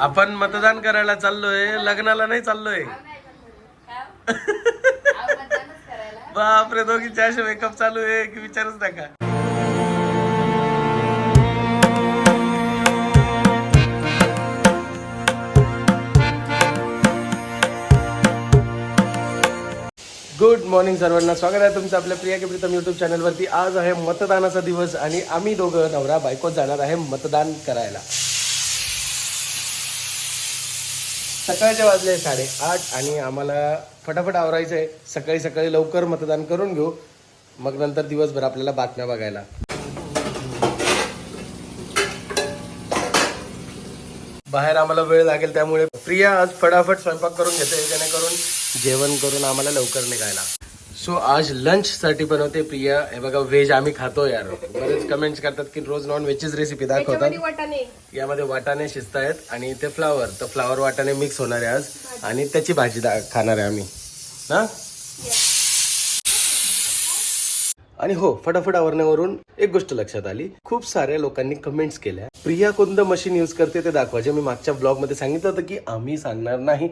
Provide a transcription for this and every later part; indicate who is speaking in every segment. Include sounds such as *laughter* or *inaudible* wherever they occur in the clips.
Speaker 1: आपण मतदान करायला चाललोय लग्नाला नाही चाललोय. *laughs* बापरे दोघींचे असे मेकअप चालू आहे की विचारच नका. गुड मॉर्निंग सर्वांना. स्वागत आहे तुमचं आपल्या प्रिया के प्रीतम युट्यूब चॅनलवरती आज आहे मतदानाचा दिवस आणि आम्ही दोघं नवरा बायको जाणार आहे मतदान करायला. सकाळचे वाजले साडेआठ आणि आम्हाला फटाफट आवरायचं आहे सकाळी सकाळी लवकर मतदान करून घेऊ. मग नंतर दिवसभर आपल्याला बातम्या बघायला. बाहेर आम्हाला वेळ लागेल त्यामुळे प्रिया आज फटाफट स्वयंपाक करून घेते जेणेकरून जेवण करून आम्हाला लवकर निघायला. सो आज लंच साठी बनवते प्रिया. हे बघा व्हेज आम्ही खातो यार. बरेच कमेंट्स करतात की रोज नॉन व्हेजचीच रेसिपी दाखवतात. यामध्ये वाटाणे शिजत आहेत आणि इथे फ्लावर तर फ्लावर वाटाणे मिक्स होणार आहे आज. आणि त्याची भाजी खाणार आहे आम्ही. ना आणि हो फटाफट आवरण्यावरून एक गोष्ट लक्षात आली. खूप साऱ्या लोकांनी कमेंट्स केल्या. प्रिया कोणतं मशीन युज करते ते दाखवा. जे मी मागच्या ब्लॉगमध्ये सांगितलं होतं की आम्ही सांगणार नाही.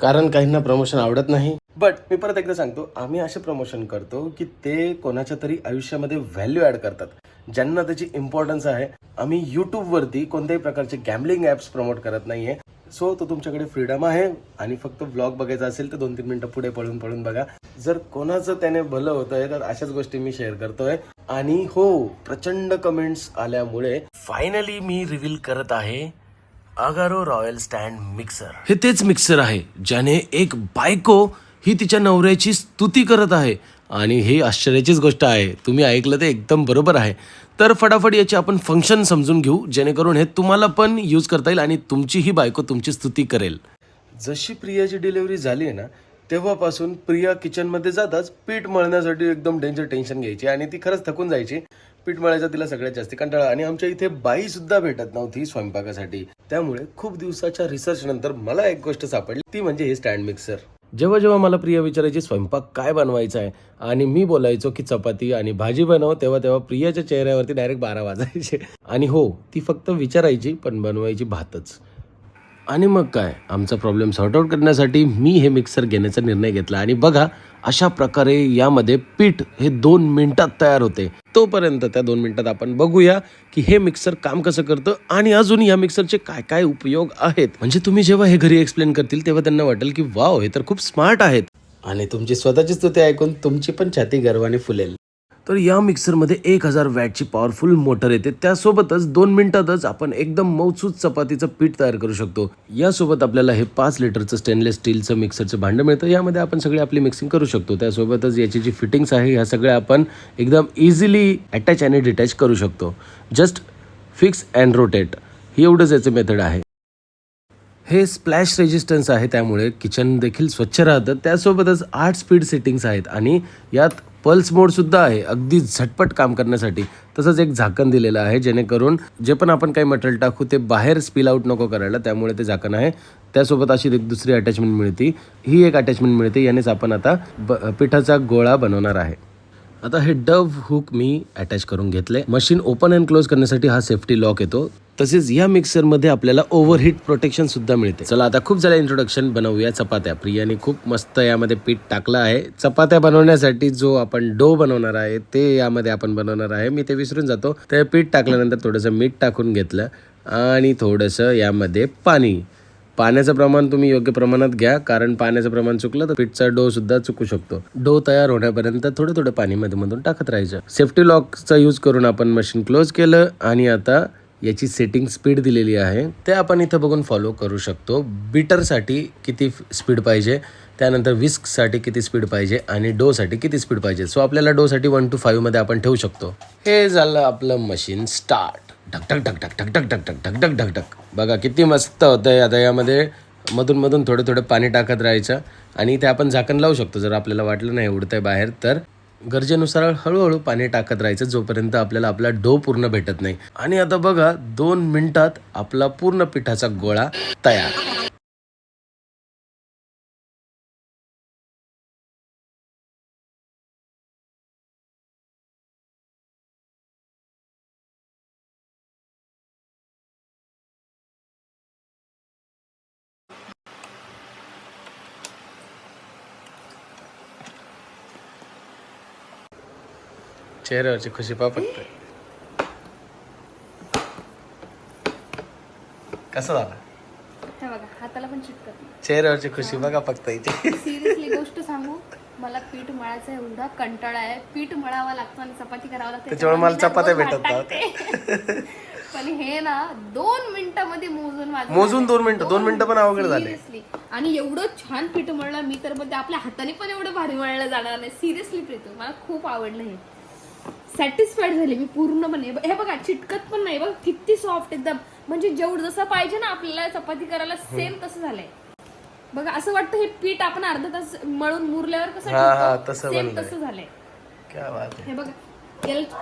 Speaker 1: कारण काहींना प्रमोशन आवडत नाही. बट मी परत एकदा सांगतो आम्ही असे प्रमोशन करतो की ते कोणाच्या तरी आयुष्यामध्ये व्हॅल्यू ऍड करतात. ज्यांना त्याची इम्पॉर्टन्स आहे आम्ही यूट्यूबवरती कोणत्याही प्रकारचे गॅम्बलिंग ऍप्स प्रमोट करत नाहीये. सो तो तुमच्याकडे फ्रीडम आहे आणि फक्त ब्लॉग बघायचा असेल तर दोन तीन मिनिटं पुढे पळून पळून बघा. जर कोणाचं त्याने भलं होतंय तर अशाच गोष्टी मी शेअर करतोय. आणि हो प्रचंड कमेंट्स आल्यामुळे फायनली मी रिव्हील करत आहे. Agaro royal stand mixer. हे तेच मिक्सर आहे ज्याने एक बायको ही तिच्या नवऱ्याची स्तुती करत आहे. आणि ही आश्चर्याचीच गोष्ट आहे तुम्ही ऐकलं ते एकदम बरोबर आहे. तर फटाफट याचे आपण फंक्शन समजून घेऊ जेणेकरून हे तुम्हाला पण यूज करता येईल आणि तुमची ही बायको तुमची स्तुती करेल. जशी प्रियाची डिलिव्हरी झाली आहे ना तेव्हापासून प्रिया किचनमध्ये जाताच पीठ मळण्यासाठी एकदम डेंजर टेन्शन घ्यायची आणि ती खरंच थकून जायची. पीठ मळायचा तिला सगळ्यात जास्त कंटाळा आणि आमच्या इथे बाई सुद्धा भेटत नव्हती स्वयंपाकासाठी. त्यामुळे खूप दिवसाच्या रिसर्च नंतर मला एक गोष्ट सापडली. ती म्हणजे हे स्टँड मिक्सर जेव्हा जेव्हा मला प्रिया विचारायची स्वयंपाक काय बनवायचा आहे? आणि मी बोलायचो की चपाती आणि भाजी बनव तेव्हा तेव्हा प्रियाच्या चेहऱ्यावरती डायरेक्ट बारा वाजायचे. आणि हो ती फक्त विचारायची पण बनवायची भातच. आणि मग काय? आमचा प्रॉब्लेम सॉर्ट आउट करण्यासाठी मी हे मिक्सर घेण्याचा निर्णय घेतला. आणि बघा अशा प्रकारे यामध्ये पीठ हे दोन मिनिटात तयार होते. तोपर्यंत त्या दोन मिनिटात आपण बघूया की हे मिक्सर काम कसं करतं आणि अजून या मिक्सरचे काय काय उपयोग आहेत. म्हणजे तुम्ही जेव्हा हे घरी एक्सप्लेन करतील तेव्हा त्यांना वाटेल की वाव हे तर खूप स्मार्ट आहेत. आणि तुमची स्वतःची स्तुती ऐकून तुमची पण छाती गर्वाने फुलेल. तर या मिक्सरमध्ये एक हजार वॅटची पॉवरफुल मोटर येते. त्यासोबतच दोन मिनिटातच आपण एकदम मौसूद चपातीचं पीठ तयार करू शकतो. यासोबत आपल्याला हे पाच लिटरचं स्टेनलेस स्टीलचं मिक्सरचं भांडं मिळतं. यामध्ये आपण सगळे आपली मिक्सिंग करू शकतो. त्यासोबतच याची जी फिटिंग्स आहे ह्या सगळ्या आपण एकदम इझिली अटॅच आणि डिटॅच करू शकतो. जस्ट फिक्स अँड रोटेट ही एवढंच याचं मेथड आहे. हे स्प्लॅश रेजिस्टन्स आहे त्यामुळे किचन देखील स्वच्छ राहतं. त्यासोबतच आठ स्पीड सेटिंग्स आहेत आणि यात पल्स मोड सुद्धा आहे अगदी झटपट काम करण्यासाठी. तसंच एक झाकण दिलेलं आहे जेणेकरून जे पण आपण काही मटेरियल टाकू ते बाहेर स्पिल आउट नको करायला त्यामुळे ते झाकण आहे. त्यासोबत अशी एक दुसरी अटॅचमेंट मिळते. ही एक अटॅचमेंट मिळते यानेच आपण आता ब पिठाचा गोळा बनवणार आहे. आता हे डव हुक मी अटॅच करून घेतले मशीन ओपन अँड क्लोज करण्यासाठी हा सेफ्टी लॉक येतो. तसेच या मिक्सरमध्ये आपल्याला ओव्हरहीट प्रोटेक्शन सुद्धा मिळते. चला आता खूप झालं इंट्रोडक्शन बनवूया चपात्या. प्रियाने खूप मस्त यामध्ये पीठ टाकलं आहे. चपात्या बनवण्यासाठी जो आपण डो बनवणार आहे ते यामध्ये आपण बनवणार आहे. मी ते विसरून जातो. ते पीठ टाकल्यानंतर थोडंसं मीठ टाकून घेतलं. आणि थोडंसं यामध्ये पाणी. पाण्याचं प्रमाण तुम्ही योग्य प्रमाणात घ्या कारण पाण्याचं प्रमाण चुकलं तर पीठचा डो सुद्धा चुकू शकतो. डो तयार होण्यापर्यंत थोडं थोडं पाणी मध्ये मधून टाकत राहायचं. सेफ्टी लॉकचा यूज करून आपण मशीन क्लोज केलं आणि आता याची सेटिंग स्पीड दिलेली आहे. ते आपण इथं बघून फॉलो करू शकतो. बीटरसाठी किती स्पीड पाहिजे? त्यानंतर विस्कसाठी किती स्पीड पाहिजे? आणि डोसाठी किती स्पीड पाहिजे? सो आपल्याला डोसाठी वन टू फाईव्हमध्ये आपण ठेवू शकतो. हे झालं आपलं मशीन स्टार्ट ढक ढक ढक ढक ढक ढक ढक ढक ढक ढक ढक ढक बघा किती मस्त होतं आहे आता यामध्ये मधून मधून थोडं थोडं पाणी टाकत राहायचं आणि ते आपण झाकण लावू शकतो जर आपल्याला वाटलं नाही उडतंय बाहेर तर गरजेनुसार हळूहळू पाणी टाकत राहायचं जोपर्यंत आपल्याला आपला डो पूर्ण भेटत नाही आणि आता बघा दोन मिनिटात आपला पूर्ण पिठाचा गोळा तयार चेहऱ्यावरची खुशी पा फक्त कसं झालं?
Speaker 2: हे बघा हाताला पण चिटकत नाही.
Speaker 1: चेहऱ्यावरची खुशी बघा फक्त इथे.
Speaker 2: सिरियसली गोष्ट सांगू मला पीठ मळायचा एवढा कंटाळा आहे. पीठ मळावं लागतं आणि चपाती करावं लागते
Speaker 1: त्याच्यामुळे मला
Speaker 2: मी ना
Speaker 1: चपात्या भेटत
Speaker 2: टाकते. पण हे ना दोन मिनिटामध्ये मोजून माझं
Speaker 1: मोजून. दोन मिनिटं दोन मिनिटं पण अवघड झाले.
Speaker 2: आणि एवढं छान पीठ मळलं मी तर म्हणते आपल्या हाताने पण एवढं भारी मळलं जाणार नाही. सिरियसली प्रीतम मला खूप आवडलं हे. सॅटिस्फाईड झाले. मी पूर्णपणे हे बघा चिटकत पण नाही बघ. किती सॉफ्ट एकदम. म्हणजे जेवढं जसं पाहिजे ना आपल्याला चपाती करायला सेम तसं झालंय. बघा असं वाटतं हे पीठ आपण अर्धा तास मळून मुरल्यावर कसं सेम. तसं झालंय. हे बघा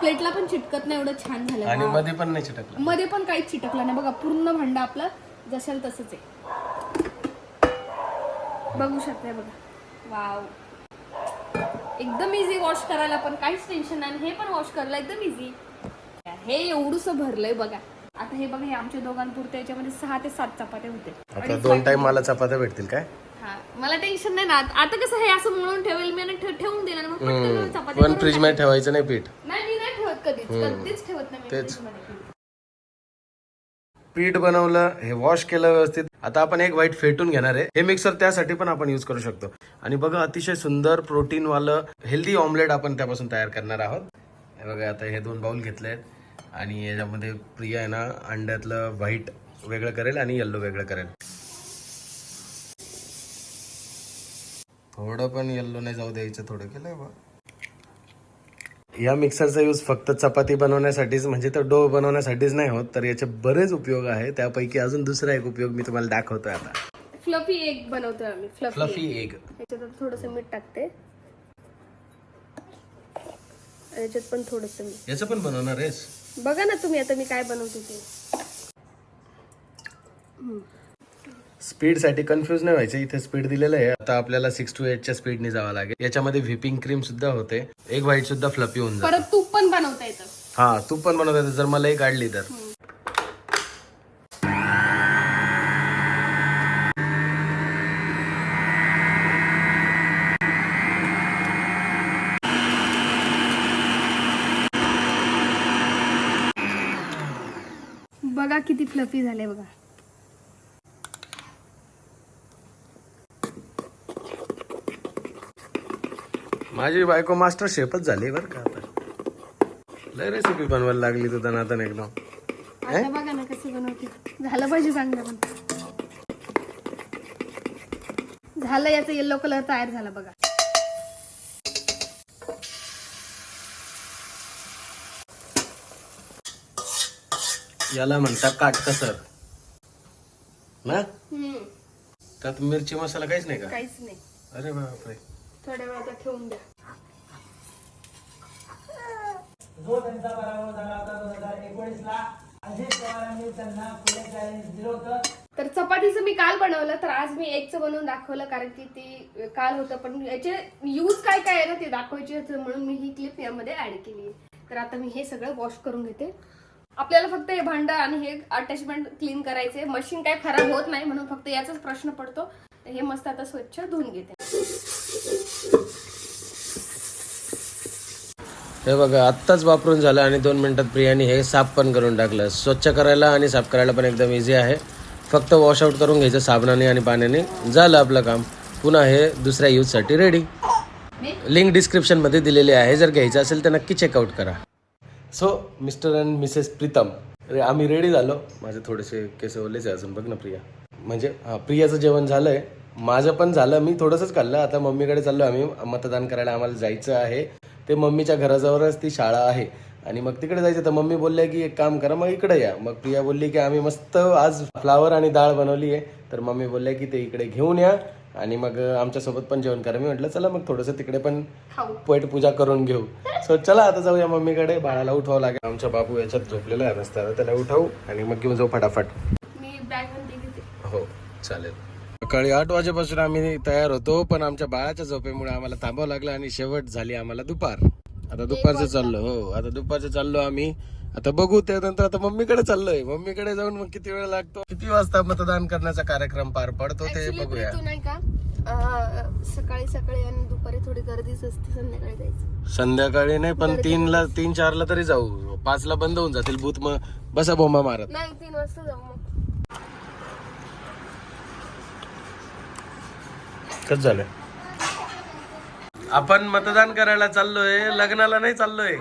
Speaker 2: प्लेटला पण चिटकत नाही एवढं छान
Speaker 1: आणि
Speaker 2: वाव.
Speaker 1: मध्ये पण नाही चिटकलं.
Speaker 2: मध्ये पण काहीच चिटकलं नाही. बघा पूर्ण भांड आपलं जशाल तसंच आहे. बघू शकताय बघा. वाव एकदम इझी वॉश करायला पण काहीच टेन्शन नाही हे पण वॉश करायला एकदम इझी हे एवढूस भरलंय बघा. आता हे बघा हे आमच्या दोघांपुरते याच्यामध्ये सहा ते सात चपात्या होते.
Speaker 1: आता दोन टाइम मला चपात्या भेटतील काय?
Speaker 2: हा मला टेन्शन नाही ना. आता कसं हे असं म्हणून ठेवेल मी आणि ठे- ठेवून देणार मग पटकन चपात्या
Speaker 1: पण
Speaker 2: करून
Speaker 1: फ्रीजमध्ये ठेवायचं नाही पीठ.
Speaker 2: नाही मी नाही ठेवत कधीच. कधीच ठेवत नाही मी
Speaker 1: तेच.
Speaker 2: फ्रीजमध्ये.
Speaker 1: पीठ बनवलं हे वॉश केलं व्यवस्थित. आता आपण एक वाईट फेटून घेणार आहे. हे मिक्सर त्यासाठी पण आपण यूज करू शकतो. आणि बघा अतिशय सुंदर प्रोटीन वालं हेल्दी ऑमलेट आपण त्यापासून तयार करणार आहोत. हे बघा आता हे दोन बाउल घेतले आहेत आणि याच्यामध्ये प्रिया आहे ना अंड्यातलं व्हाईट वेगळं करेल आणि येल्लो वेगळं करेल. थोडं पण येल्लो नाही जाऊ द्यायचं थोडं केलंय बा या मिक्सरचा यूज फक्त चपाती बनवण्यासाठीच म्हणजे तर डो बनवण्यासाठीच नाही होत तर याचे बरेच उपयोग आहे त्यापैकी अजून दुसरा एक उपयोग मी तुम्हाला दाखवतोय आता.
Speaker 2: फ्लफी एग बनवतोय आम्ही फ्लफी
Speaker 1: फ्लफी एग
Speaker 2: याच्यात थोडस मीठ टाकते. याच्यात पण थोडस मीठ.
Speaker 1: याचं पण बनवणार आहेस?
Speaker 2: बघा ना तुम्ही आता मी काय बनवते ते.
Speaker 1: स्पीडसाठी कन्फ्युज नाही व्हायचं. इथे स्पीड दिलेलं आहे. आता आपल्याला सिक्स टू एटच्या स्पीडने जावं लागेल. याच्यामध्ये व्हिपिंग क्रीम सुद्धा होते. एक व्हाईट सुद्धा फ्लफी होऊन जाते.
Speaker 2: परत तूप पण बनवता येतं.
Speaker 1: हा तू पण बनवता येतं, जर मला एक काढली तर.
Speaker 2: बघा किती फ्लफी झाले बघा.
Speaker 1: माझी बायको मास्टर शेफच झाली बरं का आता. लय रेसिपी बनवायला लागली तू दनातन एकदम
Speaker 2: आता बघा ना कसं बनवते. झालं पाहिजे चांगलं पण. झालं याचा येल्लो कलर तयार झाला बघा.
Speaker 1: याला म्हणतात काटकसर ना?
Speaker 2: हम्म,
Speaker 1: त्यात मिरची मसाला काहीच नाही का?
Speaker 2: काहीच नाही.
Speaker 1: अरे बापरे.
Speaker 2: थोड्या वेळात ठेवून द्या. तर चपातीचं मी काल बनवलं तर आज मी एकचं बनवून दाखवलं कारण की ती काल होतं पण याचे यूज काय काय आहे ना ते दाखवायचे होते म्हणून मी ही क्लिप यामध्ये ऍड केली तर आता मी हे सगळं वॉश करून घेते. आपल्याला फक्त हे भांडं आणि हे अटॅचमेंट क्लीन करायचे मशीन काय खराब होत नाही म्हणून फक्त याचाच प्रश्न पडतो. तर हे मस्त आता स्वच्छ धुवून घेते.
Speaker 1: हे बघा आत्ताच वापरून झालं आणि दोन मिनटात प्रियाने हे साफ पण करून टाकलं. स्वच्छ करायला आणि साफ करायला पण एकदम इझी आहे. फक्त वॉशआउट करून घ्यायचं साबणाने आणि पाण्याने. झालं आपलं काम. पुन्हा हे दुसऱ्या यूजसाठी रेडी लिंक डिस्क्रिप्शनमध्ये दिलेली आहे. जर घ्यायचं असेल तर नक्की चेकआउट करा. So mister and missus Pritam Ray आम्ही रेडी झालो. माझे थोडेसे केस ओलेच आहे अजून. बघ ना प्रिया. म्हणजे हां प्रियाचं जेवण झालं आहे माझं पण झालं. मी थोडंसंच खाल्लं. आता मम्मीकडे चाललो आम्ही मतदान करायला आम्हाला जायचं आहे. ते मम्मीच्या घराजवळच ती शाळा आहे. आणि मग तिकडे जायचं तर मम्मी बोलल्या की एक काम करा मग इकडे या. मग प्रिया बोलली की आम्ही मस्त आज फ्लावर आणि डाळ बनवली आहे. तर मम्मी बोलल्या की ते इकडे घेऊन या. आणि मग आमच्यासोबत पण जेवण करा. मी म्हटलं चला मग थोडंसं तिकडे पण पेट पूजा करून घेऊ. सो चला आता जाऊया मम्मीकडे. बाळाला उठवावं लागेल. आमचा बाबू याच्यात झोपलेला आहे. रस्त्यावर त्याला उठवू आणि मग घेऊन जाऊ फटाफट.
Speaker 2: मी बॅग
Speaker 1: हो चालेल. सकाळी आठ वाजेपासून आम्ही तयार होतो पण आमच्या बाळाच्या झोपेमुळे आम्हाला थांबावं लागलं आणि शेवट झाली आम्हाला दुपार. आता दुपारचं चाललो हो. आता दुपारचं चाललो आम्ही. आता बघू त्यानंतर आता मम्मीकडे चाललोय. मम्मीकडे जाऊन मग किती वेळ लागतो? किती वाजता मतदान करण्याचा कार्यक्रम पार पडतो ते
Speaker 2: Actually,
Speaker 1: बघूया.
Speaker 2: प्रीतू नाही का? अं, सकाळी सकाळी आणि दुपारी थोडी गर्दीच असते संध्याकाळी जायचं.
Speaker 1: संध्याकाळी नाही पण तीनला तीन चारला तरी जाऊ. पाचला बंद होऊन जातील. बूथ मग बसा बोंबा मारत.
Speaker 2: नाही तीन वाजता जाऊ मग.
Speaker 1: कस झालं आपण मतदान करायला चाललोय लग्नाला नाही चाललोय.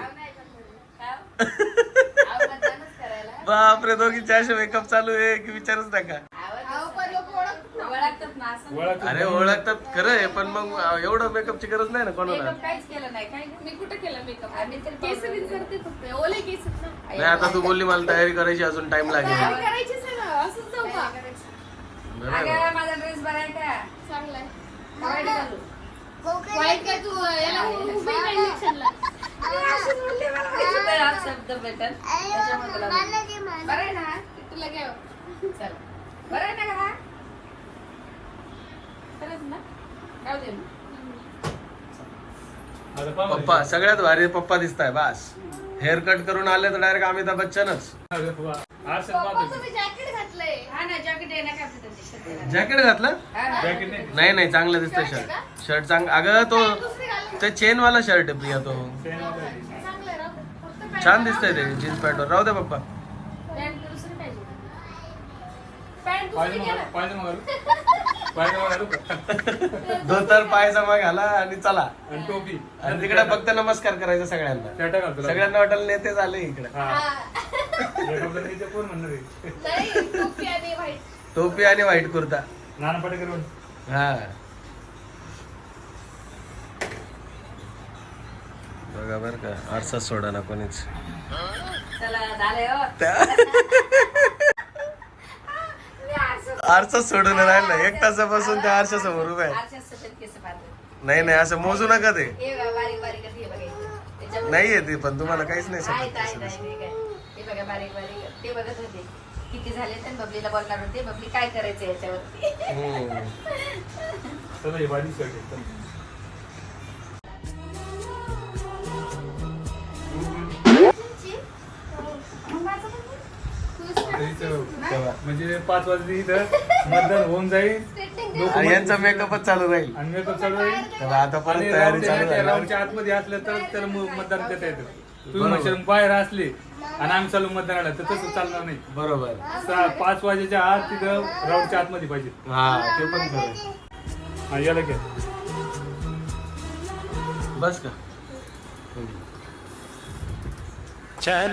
Speaker 1: बापरे दोघींचे असे मेकअप चालू आहे की विचारच नका. अरे ओळखतात खरं आहे पण मग एवढं मेकअपची गरज नाही ना कोणाला?
Speaker 2: मी कुठे केला मेकअप केस बिन करते फक्त ओले केस आहेत ना.
Speaker 1: नाही आता तू बोलली मला तयारी करायची अजून टाइम लागेल.
Speaker 2: आहे.
Speaker 3: माझा ड्रेस बराय का?
Speaker 2: चांगलं आहे.
Speaker 3: वाईट घालू.
Speaker 2: वाईट काय तू? याला उभी काय इलेक्शनला
Speaker 3: तर शब्द भेटल. त्याच्यामुळे तुला बोलले. बरं आहे ना?
Speaker 2: तुला घ्यावं
Speaker 3: चल. बरं आहे ना का? खरंच ना? राहू दे मग.
Speaker 1: पप्पा सगळ्यात भारी पप्पा दिसताय बस. हेअर कट करून आले तर डायरेक्ट अमिताभ बच्चनच
Speaker 2: जॅकेट
Speaker 1: घातलं. नाही. नाही चांगलं दिसतंय शर्ट शर्ट चांग अगं तो ते चेन वाला शर्ट आहे प्रिया तो. छान दिसतंय ते जीन्स पॅन्ट राहू दे पप्पा. धोतर पायजमा घाला आणि चला.
Speaker 4: आणि टोपी.
Speaker 1: आणि तिकडे फक्त नमस्कार करायचा सगळ्यांना. सगळ्यांना वाटेल नेते झाले इकडे.
Speaker 4: हा.
Speaker 2: हा. टोपी आणि व्हाईट.
Speaker 1: टोपी आणि व्हाईट कुर्ता.
Speaker 4: नाना पाटेकर.
Speaker 1: हा. बघा बर का आरसा सोडा ना कोणीच.
Speaker 3: चला झाले हो. *laughs*
Speaker 1: आरसा सोडून राहिलं एक तासापासून त्या आरशा समोर उभा आहे. नाही नाही असं मोजू नका ते.
Speaker 3: हे बघा, बारीक बारीक हे बघा. त्याच्यामध्ये
Speaker 1: नाहीये ते पण तुम्हाला काहीच नाही
Speaker 3: आहेत, आहेत,
Speaker 1: समजत
Speaker 3: आहेत, हे काय. हे बघा बारीक बारीक ते बघत होते. किती झाले तर बबलीला बोलणार होते बबली काय करायचं याच्यावरती? *laughs*
Speaker 4: चला. चल. म्हणजे पाच वाजता इथं मतदान होऊन जाईल.
Speaker 1: आणि यांचा मेकअपच चालू राहील.
Speaker 4: आणि मेकअप चालू राहील.
Speaker 1: आता परत तयारी चालू झाली.
Speaker 4: राऊंडच्या आतमध्ये असलं तर त्याला मग मतदान देता येतं. तुम्ही. म्हणशाल बाहेर असले आणि आम्ही चालू मतदानाला तर तसं चालणार नाही.
Speaker 1: बरोबर.
Speaker 4: सहा- पाच वाजेच्या आत तिथं राऊंडच्या आतमध्ये पाहिजे.
Speaker 1: हा ते पण खरं
Speaker 4: हा याला घ्या.
Speaker 1: बस का?
Speaker 4: ओके हे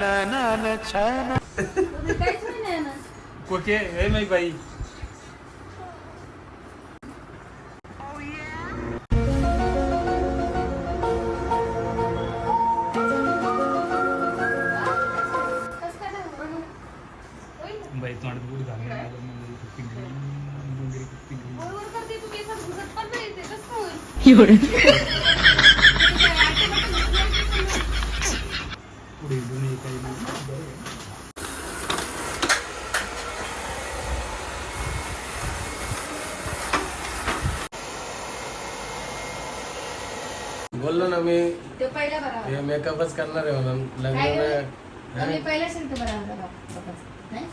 Speaker 4: नाही बाई
Speaker 2: कसं काय नाही ना.
Speaker 4: बाई तोंडात बुडी घालून आलं म्हणजे पिंगळी, डोंगरी पिंगळी.
Speaker 2: बरोबर करते तुम्ही असं घुसत पण नाही ते कसं होईल
Speaker 4: पुढे जुने काही नाही. बरं आहे.
Speaker 1: बोललो ना मी
Speaker 3: ते पहिला बरा
Speaker 1: हे मेकअपच करणार आहे म्हणून
Speaker 3: काय
Speaker 1: लग्न
Speaker 3: बबली पहिला शिंक बरा होता नाही?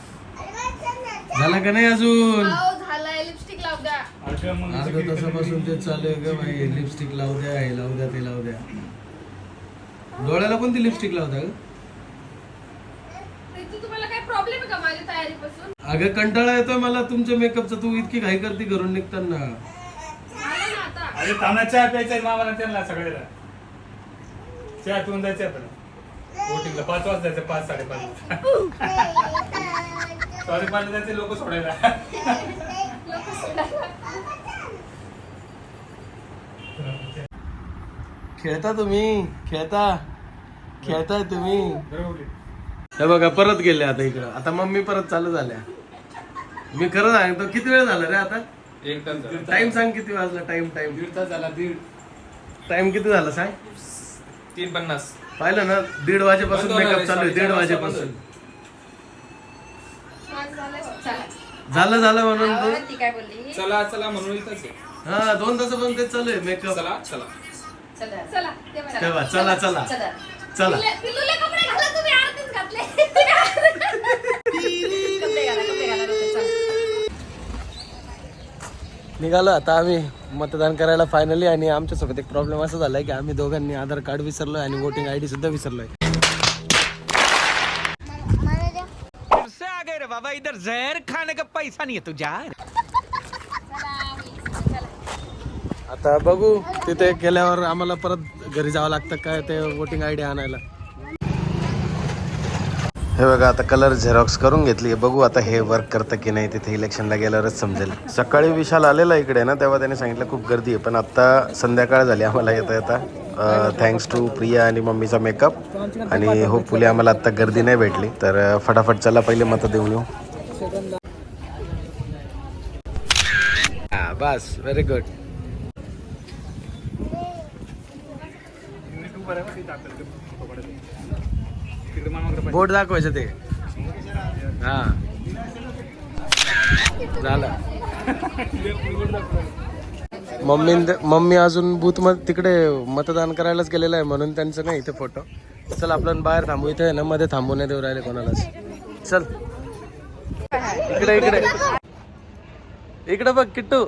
Speaker 1: झालं का नाही अजून?
Speaker 2: हो झालाय. लिपस्टिक लाव द्या.
Speaker 4: अगं मग
Speaker 1: अर्ध
Speaker 4: सगळी
Speaker 1: तासापासून ते चालू आहे ग बाई. लिपस्टिक लावू द्या हे लावू द्या ते लावू द्या. डोळ्याला कोणती लिपस्टिक लावता ग?
Speaker 2: रितू तुम्हाला काय प्रॉब्लेम आहे का माझ्या तयारीपासून?
Speaker 1: अगं कंटाळा येतोय मला. तुमच्या मेकअपचा तू इतकी घाई करते घरून निघताना.
Speaker 2: झालं ना आता.
Speaker 4: अरे ताना चहा प्यायचा मामाला त्यांना सगळ्याला. चहा पिऊन जायचं आपल्याला. वोटिंगला पाच वाजता जायचं पाच साडेपाच साडेपाच जायचे लोक सोडायला.
Speaker 1: खेळता तुम्ही? खेळता? खेळताय तुम्ही?
Speaker 4: बरोबर
Speaker 1: हे बघा परत गेले आता इकडं. आता मम्मी परत चालू झाल्या. मी खरं सांगतो किती वेळ झाला रे आता?
Speaker 4: एक तास
Speaker 1: टाइम सांग किती वाजला? टाइम टाइम
Speaker 4: दीड तास झाला दीड.
Speaker 1: टाइम किती झाला सांग?
Speaker 4: तीन पन्नास.
Speaker 1: पाहिलं ना दीड वाजेपासून
Speaker 4: बंद होणार
Speaker 1: मेकअप
Speaker 4: आहे,
Speaker 1: चालू आहे दीड
Speaker 4: साडेचार
Speaker 1: वाजेपासून. झालं झालं म्हणून तू.
Speaker 3: ती काय बोलली?
Speaker 5: चला चला म्हणून इथंच आहे.
Speaker 1: हा दोन तासापासून तेच चालू आहे मेकअप
Speaker 5: चला चला.
Speaker 3: चला
Speaker 2: चला.
Speaker 1: तेव्हा चला. चला.
Speaker 3: चला.
Speaker 1: चला.
Speaker 2: पिल्ले- पिल्लूले कपडे घाला तुम्ही आरतीच घातले.
Speaker 1: निघालो. आता आम्ही मतदान करायला फायनली आणि आमच्यासोबत एक प्रॉब्लेम असा झालाय की आम्ही दोघांनी आधार कार्ड विसरलोय आणि वोटिंग आय डी सुद्धा विसरलोय.
Speaker 5: रे बाबा इधर जहर खाने का पैसा नहीं है तुझा
Speaker 1: आता बघू तिथे गेल्यावर आम्हाला परत घरी जावं लागतं काय ते वोटिंग आय डी आणायला. हे बघा आता कलर झेरॉक्स करून घेतली. बघू आता हे वर्क करतं की नाही तिथे इलेक्शनला गेल्यावरच समजेल. सकाळी विशाल आलेला इकडे ना तेव्हा त्याने सांगितलं खूप गर्दी आहे. पण आता संध्याकाळ झाली आम्हाला येता येता. थँक्स टू प्रिया आणि मम्मीचा मेकअप आणि होपफुली आम्हाला आता गर्दी नाही भेटली. तर फटाफट चला पहिले मतं देऊन येऊ. हां बस व्हेरी गुड
Speaker 4: तिकडे मामाकडे
Speaker 1: बोट दाखवायचं ते. हा. झालं. मम्मी मम्मी अजून बूथमध्ये तिकडे मतदान करायलाच गेलेलं आहे म्हणून त्यांचं नाही इथे फोटो चल आपण बाहेर थांबू. इथे ना मध्ये थांबू नाही देऊ राहिले कोणालाच. चल. इकडे इकडे. इकडे बघ किट्टू.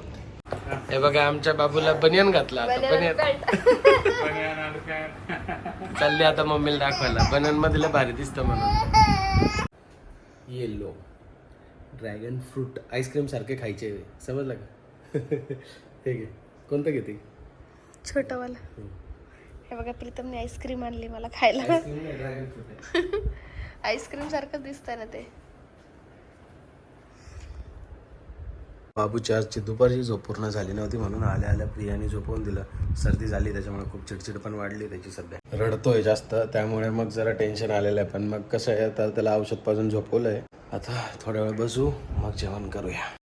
Speaker 1: हे बघा आमच्या बाबूला बनियन घातला आता बनियन चालली आता मम्मीला दाखवायला. बननमध्ये लय भारी दिसतं म्हणून. येलो. ड्रॅगन फ्रूट आईस्क्रीम सारखे खायचे. समजलं का? *laughs* हे घे. कोणतं घेते
Speaker 2: छोटवाला. हे. बघा प्रीतमने आईस्क्रीम आणली मला खायला.
Speaker 1: ड्रॅगन फ्रूट *laughs*
Speaker 2: आईस्क्रीम सारखं दिसतंय ना ते.
Speaker 1: बाबूची आजची दुपारची झोप पूर्ण झाली नव्हती म्हणून आल्या आल्या प्रियाने झोपवून दिलं. सर्दी झाली त्याच्यामुळे खूप चिडचिड पण वाढली त्याची सध्या. रडतोय जास्त त्यामुळे मग जरा टेन्शन आलेलं आहे. पण मग कसं आहे आता त्याला औषध पाजून झोपवलंय. आता थोड्या वेळ बसू मग जेवण करूया.